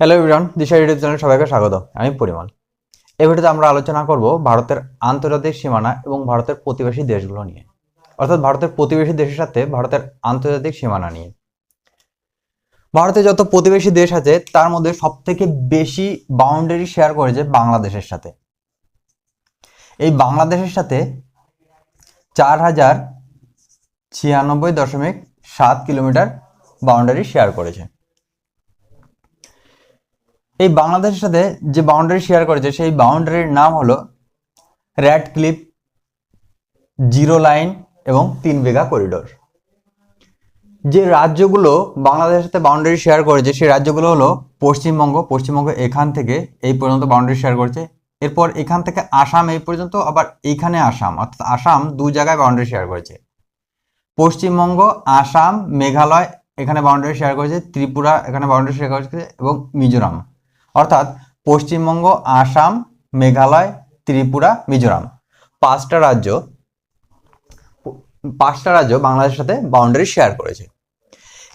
Hello everyone দিশা YouTube চ্যানেলে সবাইকে স্বাগত। আমি পরিমল। এই ভিডিওতে আমরা আলোচনা করব ভারতের আন্তর্জাতিক সীমানা এবং ভারতের প্রতিবেশী দেশগুলো নিয়ে। অর্থাৎ ভারতের প্রতিবেশী দেশের সাথে ভারতের আন্তর্জাতিক সীমানা নিয়ে। ভারতে যত প্রতিবেশী দেশ আছে, তার মধ্যে সব থেকে বেশি বাউন্ডারি শেয়ার করেছে বাংলাদেশের সাথে। এই বাংলাদেশের সাথে চার হাজার ছিয়ানব্বই দশমিক সাত কিলোমিটার বাউন্ডারি শেয়ার করেছে। এই বাংলাদেশের সাথে যে বাউন্ডারি শেয়ার করেছে, সেই বাউন্ডারির নাম হলো র্যাড ক্লিপ জিরো লাইন এবং তিন বিঘা করিডোর যে রাজ্যগুলো বাংলাদেশের সাথে বাউন্ডারি শেয়ার করেছে, সেই রাজ্যগুলো হলো পশ্চিমবঙ্গ। পশ্চিমবঙ্গ এখান থেকে এই পর্যন্ত বাউন্ডারি শেয়ার করেছে। এরপর এখান থেকে আসাম এই পর্যন্ত, আবার এইখানে আসাম, অর্থাৎ আসাম দু জায়গায় বাউন্ডারি শেয়ার করেছে। পশ্চিমবঙ্গ, আসাম, মেঘালয় এখানে বাউন্ডারি শেয়ার করেছে, ত্রিপুরা এখানে বাউন্ডারি শেয়ার করেছে এবং মিজোরাম। অর্থাৎ পশ্চিমবঙ্গ, আসাম, মেঘালয়, ত্রিপুরা, মিজোরাম। পাঁচটা রাজ্য পাঁচটা রাজ্য বাংলাদেশের সাথে বাউন্ডারি শেয়ার করেছে।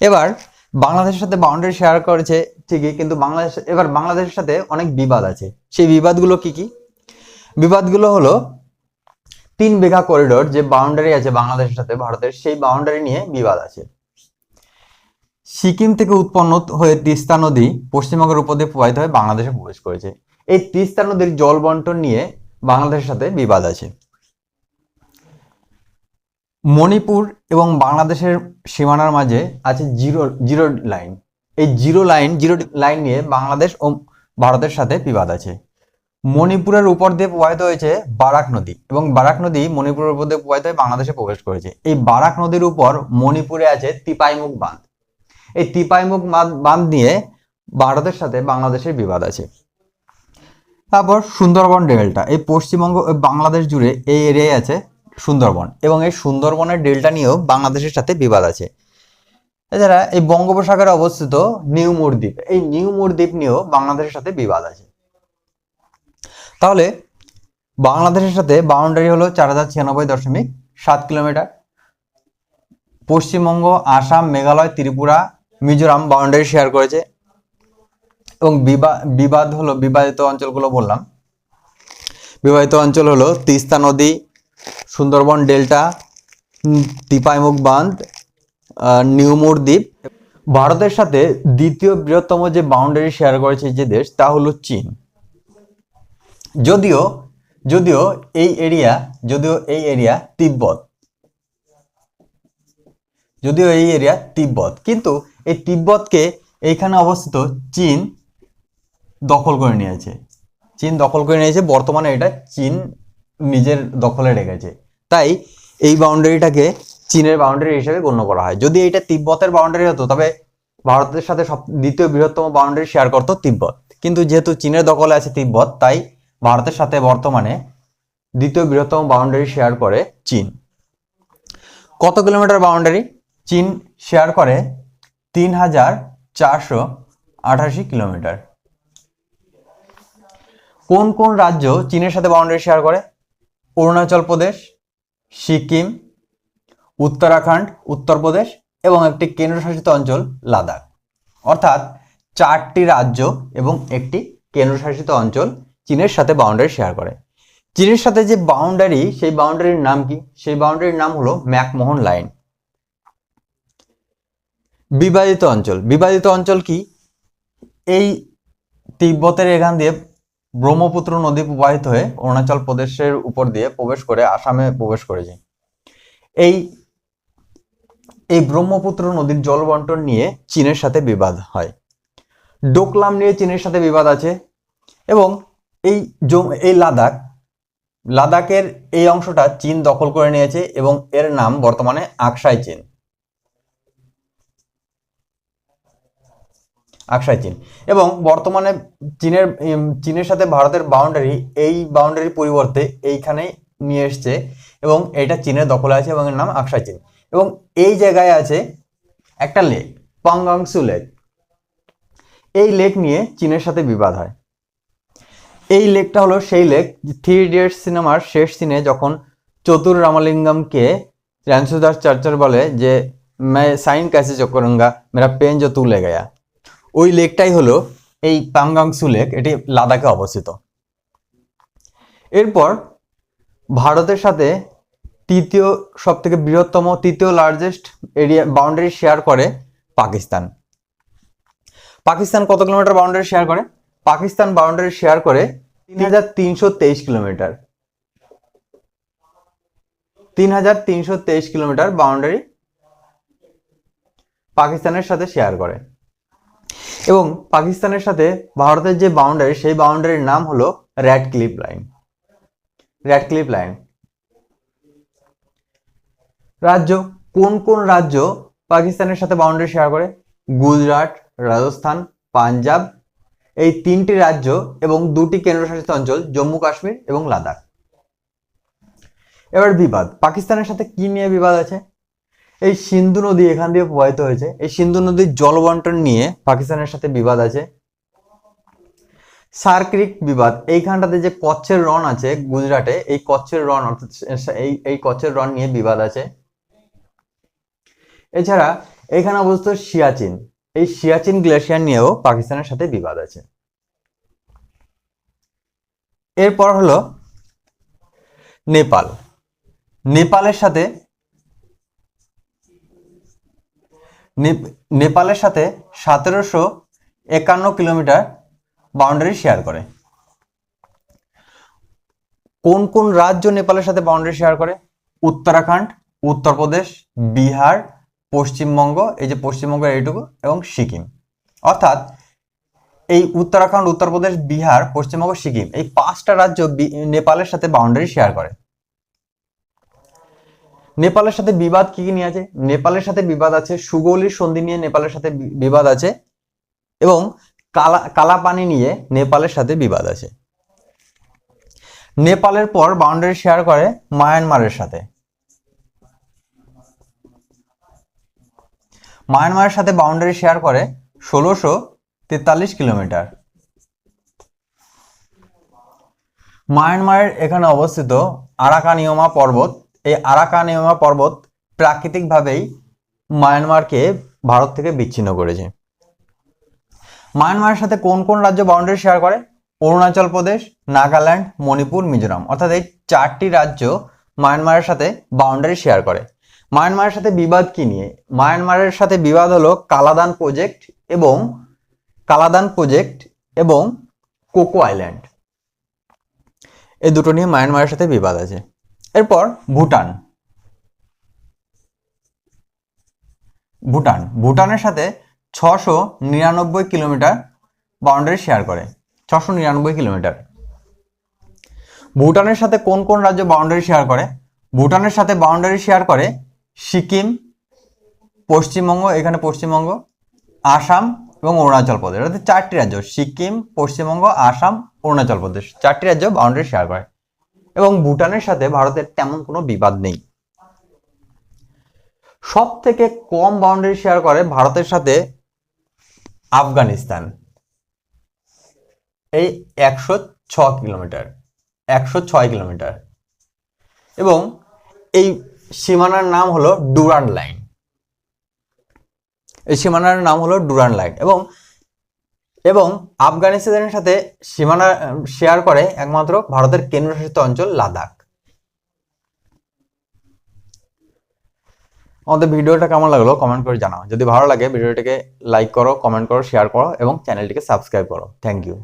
এবার বাংলাদেশের সাথে বাউন্ডারি শেয়ার করেছে ঠিকই, কিন্তু বাংলাদেশ, এবার বাংলাদেশের সাথে অনেক বিবাদ আছে। সেই বিবাদগুলো কি কি? বিবাদগুলো হলো তিন বিঘা করিডোর যে বাউন্ডারি আছে বাংলাদেশের সাথে, ভারতের, সেই বাউন্ডারি নিয়ে বিবাদ আছে। সিকিম থেকে উৎপন্ন হয়ে তিস্তা নদী পশ্চিমবঙ্গের দিয়ে প্রবাহিত হয়ে বাংলাদেশে প্রবেশ করেছে। এই তিস্তা নদীর জল বন্টন নিয়ে বাংলাদেশের সাথে বিবাদ আছে। মণিপুর এবং বাংলাদেশের সীমানার মাঝে আছে জিরো জিরো লাইন। এই জিরো লাইন জিরো লাইন নিয়ে বাংলাদেশ ও ভারতের সাথে বিবাদ আছে। মণিপুরের উপর দিয়ে প্রবাহিত হয়েছে বারাক নদী এবং বারাক নদী মণিপুরের উপর দিয়ে প্রবাহিত হয়ে বাংলাদেশে প্রবেশ করেছে। এই বারাক নদীর উপর মণিপুরে আছে তিপাইমুখ বাঁধ। এই তিপাইমুখ বাঁধ- নিয়ে ভারতের সাথে বাংলাদেশের বিবাদ আছে। তারপর সুন্দরবন ডেল্টা, এই পশ্চিমবঙ্গ বাংলাদেশ জুড়ে এই এরিয়ায় আছে সুন্দরবন এবং এই সুন্দরবনের ডেল্টা নিয়েও বাংলাদেশের সাথে বিবাদ আছে। এছাড়া এই বঙ্গোপসাগরে অবস্থিত নিউ দ্বীপ এই নিউ দ্বীপ নিয়েও বাংলাদেশের সাথে বিবাদ আছে। তাহলে বাংলাদেশের সাথে বাউন্ডারি হলো চার হাজার ছিয়ানব্বই দশমিক সাত kilometre. Paschimbanga, Assam, Meghalaya, Tripura Mizoram boundary share করেছে। এবং বিবা- বিবাদ হলো বিবাদিত অঞ্চলগুলো বললাম। বিবাহিত অঞ্চল হলো তিস্তা নদী সুন্দরবন ডেল্টা উম, তিপাইমুখ বাঁধ নিউমুর দ্বীপ। ভারতের সাথে দ্বিতীয় বৃহত্তম যে বাউন্ডারি শেয়ার করেছে যে দেশ তা হলো চীন। যদিও যদিও এই এরিয়া যদিও এই এরিয়া তিব্বত। যদিও এই এরিয়া তিব্বত। কিন্তু এই তিব্বতকে এইখানে অবস্থিত চীন দখল করে নিয়েছে। চীন দখল করে নিয়েছে, বর্তমানে এটা চীন নিজের দখলে রেখেছে। তাই এই বাউন্ডারিটাকে চীনের বাউন্ডারি হিসেবে গণ্য করা হয়। যদি এটা তিব্বতের বাউন্ডারি হতো, তবে ভারতের সাথে সব দ্বিতীয় বৃহত্তম বাউন্ডারি শেয়ার করত তিব্বত। কিন্তু যেহেতু চীনের দখলে আছে তিব্বত, তাই ভারতের সাথে বর্তমানে দ্বিতীয় বৃহত্তম বাউন্ডারি শেয়ার করে চীন। কত কিলোমিটার বাউন্ডারি? চীন শেয়ার করে তিন হাজার চারশো আঠাশি কিলোমিটার। কোন কোন রাজ্য চীনের সাথে বাউন্ডারি শেয়ার করে? অরুণাচল প্রদেশ, সিকিম, উত্তরাখণ্ড, উত্তরপ্রদেশ এবং একটি কেন্দ্রশাসিত অঞ্চল লাদাখ। অর্থাৎ চারটি রাজ্য এবং একটি কেন্দ্রশাসিত অঞ্চল চীনের সাথে বাউন্ডারি শেয়ার করে। চীনের সাথে যে বাউন্ডারি সেই বাউন্ডারির নাম কি? সেই বাউন্ডারির নাম হলো ম্যাকমোহন লাইন। বিবাদিত অঞ্চল। বিবাদিত অঞ্চল কি? এই তিব্বতের এখান দিয়ে ব্রহ্মপুত্র নদী প্রবাহিত হয়ে অরুণাচল প্রদেশের উপর দিয়ে প্রবেশ করে আসামে প্রবেশ করেছে। এই এই ব্রহ্মপুত্র নদীর জল বন্টন নিয়ে চীনের সাথে বিবাদ হয়। ডোকলাম নিয়ে চীনের সাথে বিবাদ আছে এবং এই এই লাদাখ, লাদাখের এই অংশটা চীন দখল করে নিয়েছে এবং এর নাম বর্তমানে আকসাই চীন। আকসাই চীন এবং বর্তমানে চীনের উম, চীনের সাথে ভারতের বাউন্ডারি এই বাউন্ডারির পরিবর্তে এইখানে নিয়ে এসছে এবং এটা চীনের দখলে আছে এবং এর নাম আকসাই চীন এবং এই জায়গায় আছে একটা লেক পাঙ্গাংসু লেক এই লেক নিয়ে চীনের সাথে বিবাদ হয় এই লেকটা হলো সেই লেক থ্রি ইডিয়টস সিনেমার শেষ সিনে যখন চতুর রামালিঙ্গমকে র্যানসুদাস চার্চার বলে যে मैं साइन कैसे जो करूंगा मेरा पेन जो तू ले गया ওই লেকটাই হলো এই পাঙ্গাংসু লেক, এটি লাদাখে অবস্থিত। এরপর ভারতের সাথে তৃতীয় সব থেকে বৃহত্তম, তৃতীয় লার্জেস্ট এরিয়া বাউন্ডারি শেয়ার করে পাকিস্তান। পাকিস্তান কত কিলোমিটার বাউন্ডারি শেয়ার করে? পাকিস্তান বাউন্ডারি শেয়ার করে তিন হাজার তিনশো তেইশ কিলোমিটার। তিন হাজার তিনশো তেইশ কিলোমিটার বাউন্ডারি পাকিস্তানের সাথে শেয়ার করে। এবং পাকিস্তানের সাথে ভারতের যে বাউন্ডারি সেই বাউন্ডারির নাম হলো Radcliffe line Radcliffe line রাজ্য, কোন কোন রাজ্য পাকিস্তানের সাথে বাউন্ডারি শেয়ার করে? গুজরাট, রাজস্থান, পাঞ্জাব। এই তিনটি রাজ্য এবং দুটি কেন্দ্রশাসিত অঞ্চল, জম্মু, কাশ্মীর এবং লাদাখ। এবার বিবাদ। পাকিস্তানের সাথে কি নিয়ে বিবাদ আছে? এই সিন্ধু নদী এখান দিয়ে প্রবাহিত হয়েছে। এই সিন্ধু নদীর জল বন্টন নিয়ে পাকিস্তানের সাথে বিবাদ আছে। সার্ক্রিক বিবাদ। এইখানটাতে যে কচ্ছের রন আছে গুজরাটে, এই কচ্ছের রন অর্থাৎ এই এই কচ্ছের রন নিয়ে বিবাদ আছে। এছাড়া এখানে অবস্থিত সিয়াচিন। এই সিয়াচিন গ্লেশিয়ার নিয়েও পাকিস্তানের সাথে বিবাদ আছে। এরপর হলো নেপাল। নেপালের সাথে নেপালের সাথে সতেরোশো একান্ন কিলোমিটার বাউন্ডারি শেয়ার করে। কোন কোন রাজ্য নেপালের সাথে বাউন্ডারি শেয়ার করে? উত্তরাখণ্ড, উত্তরপ্রদেশ, বিহার, পশ্চিমবঙ্গ, এই যে পশ্চিমবঙ্গের এইটুকু, এবং সিকিম। অর্থাৎ এই উত্তরাখণ্ড, উত্তরপ্রদেশ, বিহার, পশ্চিমবঙ্গ, সিকিম, এই পাঁচটা রাজ্য নেপালের সাথে বাউন্ডারি শেয়ার করে। নেপালের সাথে বিবাদ কি কি নিয়ে আছে? নেপালের সাথে বিবাদ আছে, সুগৌলির সন্ধি নিয়ে নেপালের সাথে বিবাদ আছে এবং কালা, কালাপানি নিয়ে নেপালের সাথে বিবাদ আছে। নেপালের পর বাউন্ডারি শেয়ার করে মায়ানমারের সাথে। মায়ানমারের সাথে বাউন্ডারি শেয়ার করে ষোলোশো তেতাল্লিশ কিলোমিটার। মায়ানমারের এখানে অবস্থিত আরাকানিয়মা পর্বত এই আরাকানিয়মা পর্বত প্রাকৃতিকভাবেই মায়ানমারকে ভারত থেকে বিচ্ছিন্ন করেছে। মায়ানমারের সাথে কোন কোন রাজ্য বাউন্ডারি শেয়ার করে? অরুণাচল প্রদেশ, নাগাল্যান্ড, মণিপুর, মিজোরাম। অর্থাৎ এই চারটি রাজ্য মায়ানমারের সাথে বাউন্ডারি শেয়ার করে। মায়ানমারের সাথে বিবাদ কি নিয়ে? মায়ানমারের সাথে বিবাদ হলো কালাদান প্রজেক্ট এবং কালাদান প্রজেক্ট এবং কোকো আইল্যান্ড এই দুটো নিয়ে মায়ানমারের সাথে বিবাদ আছে। এরপর ভুটান। ভুটান। ভুটানের সাথে ছশো নিরানব্বই কিলোমিটার বাউন্ডারি শেয়ার করে। ছশো নিরানব্বই কিলোমিটার। ভুটানের সাথে কোন কোন রাজ্য বাউন্ডারি শেয়ার করে? ভুটানের সাথে বাউন্ডারি শেয়ার করে সিকিম, পশ্চিমবঙ্গ, এখানে পশ্চিমবঙ্গ, আসাম এবং অরুণাচল প্রদেশ। অর্থাৎ চারটি রাজ্য, সিকিম, পশ্চিমবঙ্গ, আসাম, অরুণাচল প্রদেশ। চারটি রাজ্য বাউন্ডারি শেয়ার করে। এবং ভুটানের সাথে ভারতের তেমন কোনো বিবাদ নেই। সব থেকে কম বাউন্ডারি শেয়ার করে ভারতের সাথে আফগানিস্তান। এই একশো ছ কিলোমিটার, একশো ছয় কিলোমিটার। এবং এই সীমানার নাম হলো ডুরান লাইন। এই সীমানার নাম হলো ডুরান লাইন এবং এবং আফগানিস্তানের সাথে সীমানা শেয়ার করে একমাত্র ভারতের কেন্দ্রশাসিত অঞ্চল লাদাখ। আমাদের ভিডিওটা কেমন লাগল কমেন্ট করে জানাও। যদি ভালো লাগে, ভিডিওটিকে লাইক করো কমেন্ট করো শেয়ার করো এবং চ্যানেলটিকে সাবস্ক্রাইব করো। Thank you